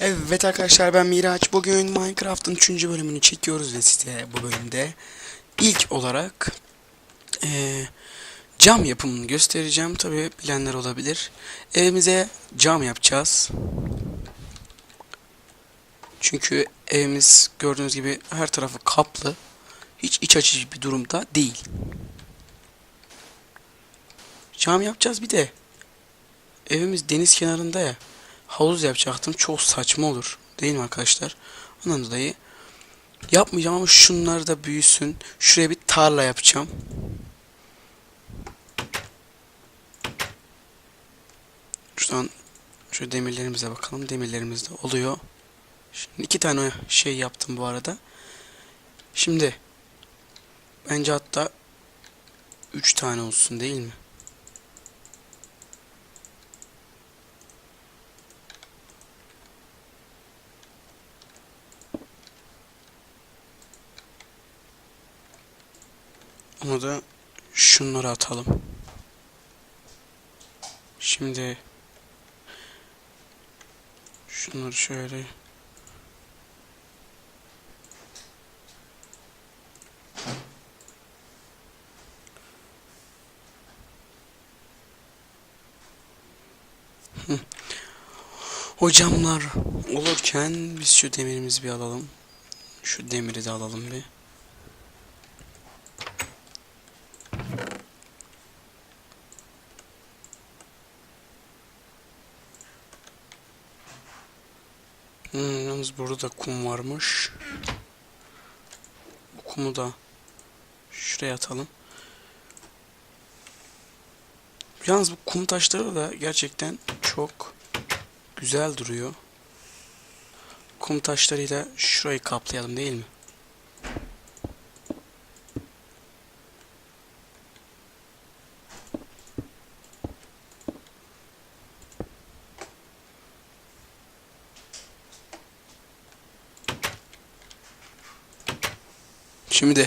Evet arkadaşlar ben Miraç. Bugün Minecraft'ın 3. bölümünü çekiyoruz ve size bu bölümde ilk olarak eee, cam yapımını göstereceğim. Tabi bilenler olabilir. Evimize cam yapacağız. Çünkü evimiz gördüğünüz gibi her tarafı kaplı. Hiç iç açıcı bir durumda değil. Cam yapacağız bir de. Evimiz deniz kenarında ya havuz yapacaktım. Çok saçma olur. Değil mi arkadaşlar? Ondan dolayı yapmayacağım ama şunlar da büyüsün. Şuraya bir tarla yapacağım. Şuradan şu demirlerimize bakalım. Demirlerimiz de oluyor. Şimdi iki tane şey yaptım bu arada. Şimdi bence hatta üç tane olsun değil mi? Onu da şunları atalım. Şimdi şunları şöyle Hı. O camlar olurken biz şu demirimizi bir alalım. Şu demiri de alalım bir. Hmm, yalnız burada da kum varmış. Bu kumu da şuraya atalım. Yalnız bu kum taşları da gerçekten çok güzel duruyor. Kum taşlarıyla şurayı kaplayalım değil mi? Şimdi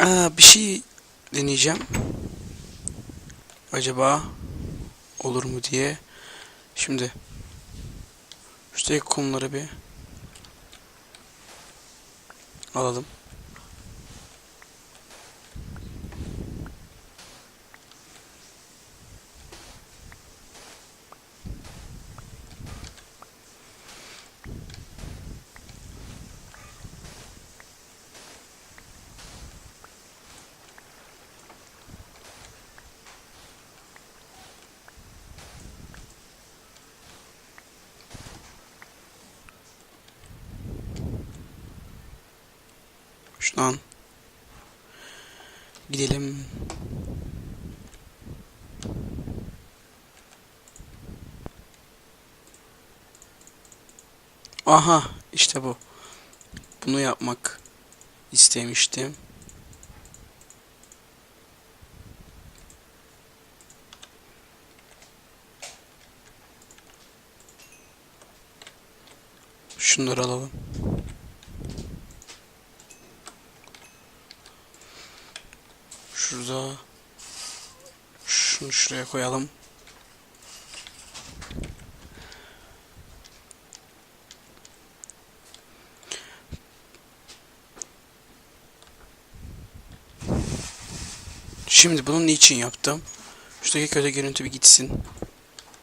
Aa, bir şey deneyeceğim. Acaba olur mu diye. Şimdi şuradaki kumları bir alalım. Şuradan gidelim. Aha işte bu. Bunu yapmak istemiştim. Şunları alalım. Şurada şunu şuraya koyalım. Şimdi bunun niçin yaptım? Şuradaki kötü görüntü bir gitsin.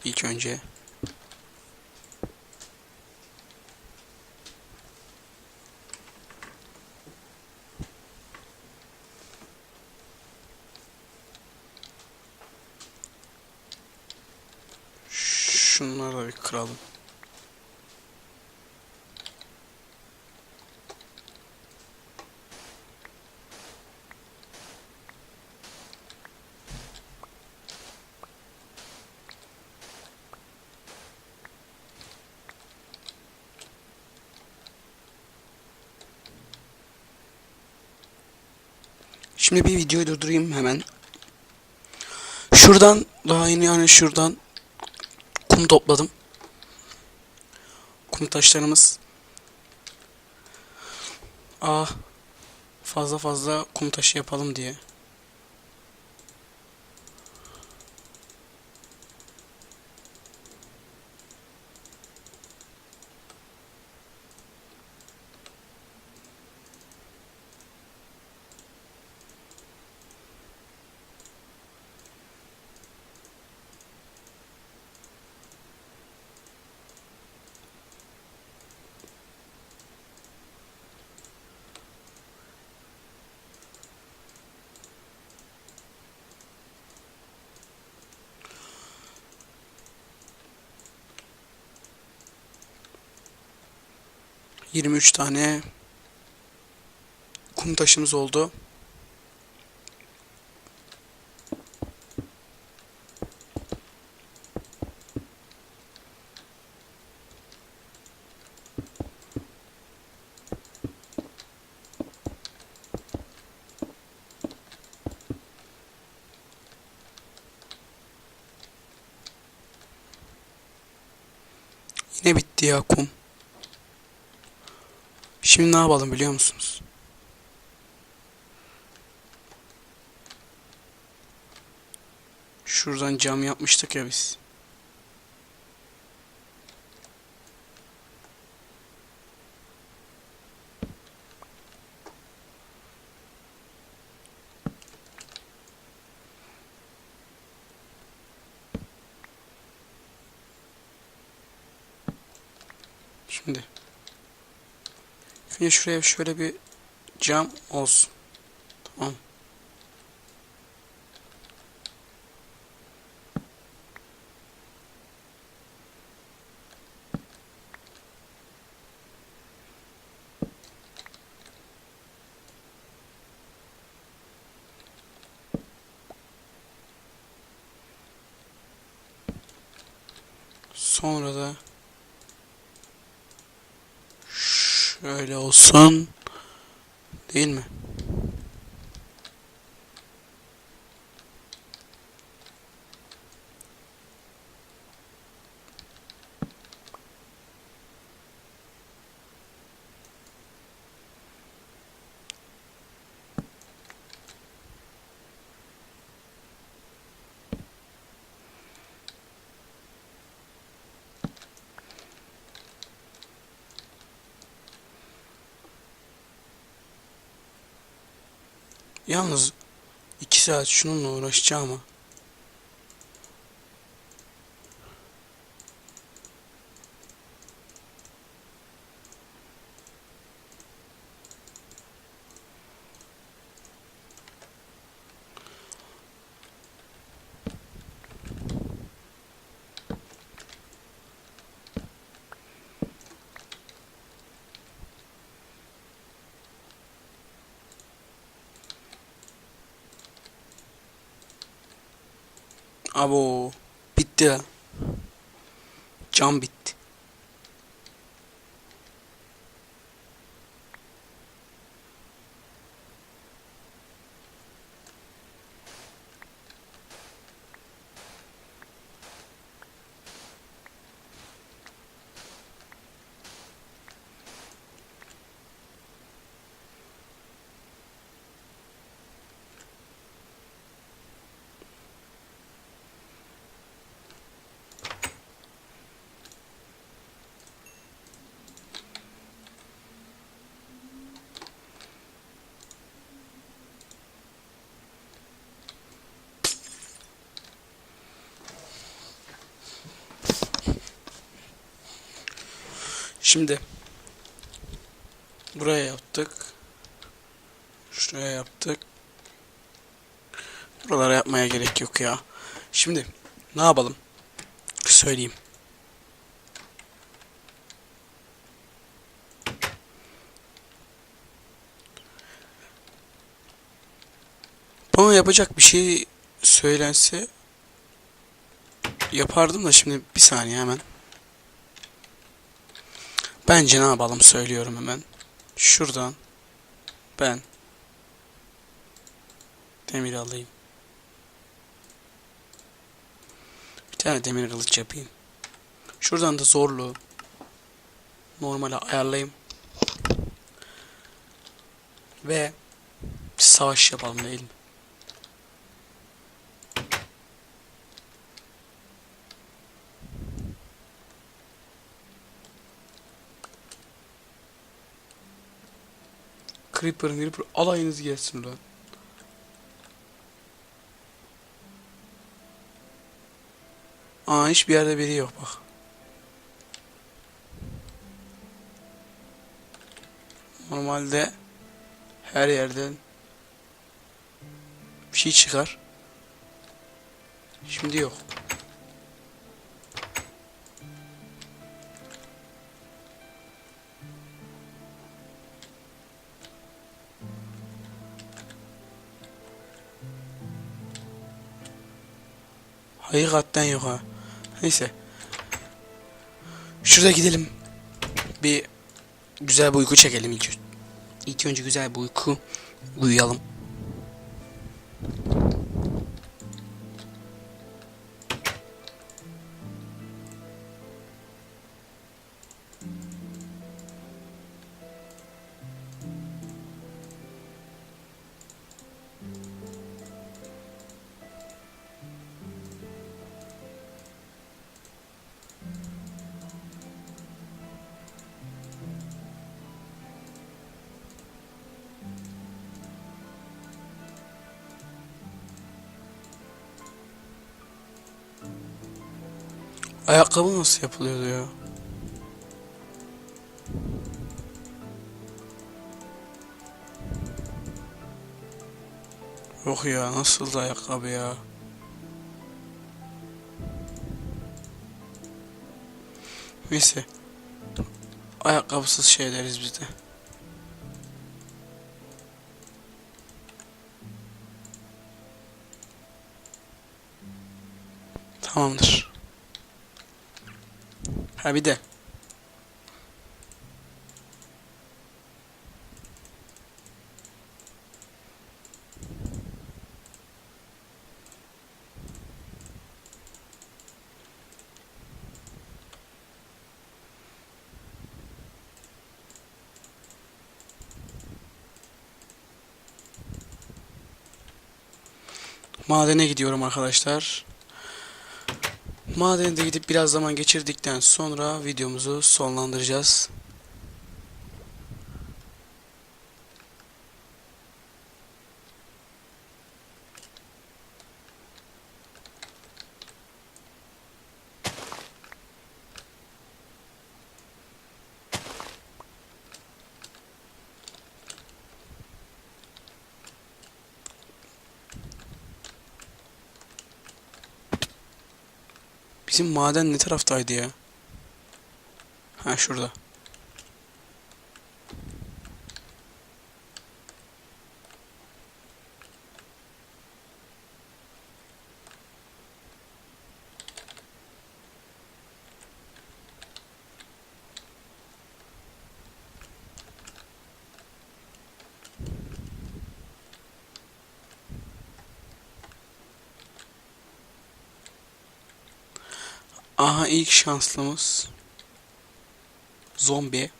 İlk önce. Şunları da bir kıralım. Şimdi bir videoyu durdurayım hemen. Şuradan daha yeni yani şuradan kum topladım. Kum taşlarımız. Ah fazla fazla kum taşı yapalım diye. 23 tane kum taşımız oldu. Yine bitti ya kum. Şimdi ne yapalım biliyor musunuz? Şuradan cam yapmıştık ya biz. Şimdi. Şimdi şuraya şöyle bir cam olsun. Tamam. Sonra da şöyle olsun. Değil mi? Yalnız iki saat şununla uğraşacağım ama. Abo bitti ya. Cam. Şimdi buraya yaptık. Şuraya yaptık. Buralara yapmaya gerek yok ya. Şimdi ne yapalım? Söyleyeyim. Bana yapacak bir şey söylense yapardım da şimdi bir saniye hemen. Bence ne yapalım söylüyorum hemen. Şuradan ben demir alayım. Bir tane demir kılıç yapayım. Şuradan da zorluğu normale ayarlayayım. Ve savaş yapalım değil mi? Creeper, Creeper alayınız gelsin lan. Aa hiçbir yerde biri yok bak. Normalde her yerden bir şey çıkar. Şimdi yok. Hakikaten yok ha. Neyse. Şurada gidelim. Bir güzel bir uyku çekelim ilk. İlk önce güzel bir uyku uyuyalım. Ayakkabı nasıl yapılıyordu ya? Yok ya nasıl da ayakkabı ya? Neyse. Ayakkabısız şey deriz biz de. Tamamdır. Ha bir de. Madene gidiyorum arkadaşlar. Madende gidip biraz zaman geçirdikten sonra videomuzu sonlandıracağız. Bizim maden ne taraftaydı ya? Ha şurada. Aha ilk şanslımız. Zombi.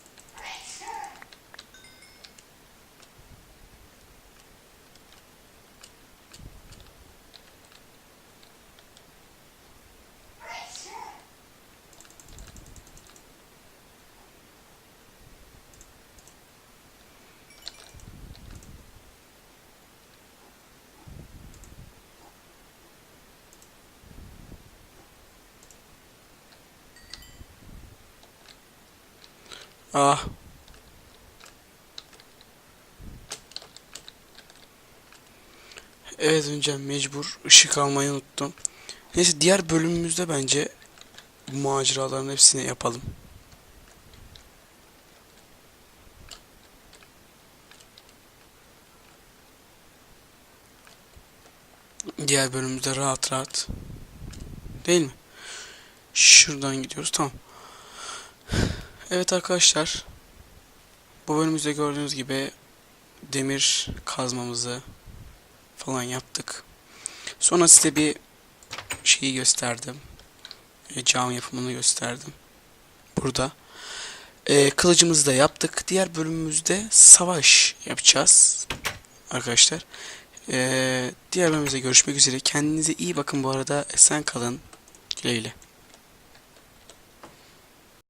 Ah. Evet önce mecbur ışık almayı unuttum. Neyse diğer bölümümüzde bence bu maceraların hepsini yapalım. Diğer bölümümüzde rahat rahat. Değil mi? Şuradan gidiyoruz. Tamam. Evet arkadaşlar. Bu bölümümüzde gördüğünüz gibi demir kazmamızı falan yaptık. Sonra size bir şeyi gösterdim. E, cam yapımını gösterdim. Burada. E, kılıcımızı da yaptık. Diğer bölümümüzde savaş yapacağız. Arkadaşlar. E, diğer bölümümüzde görüşmek üzere. Kendinize iyi bakın bu arada. Esen kalın. Güle güle.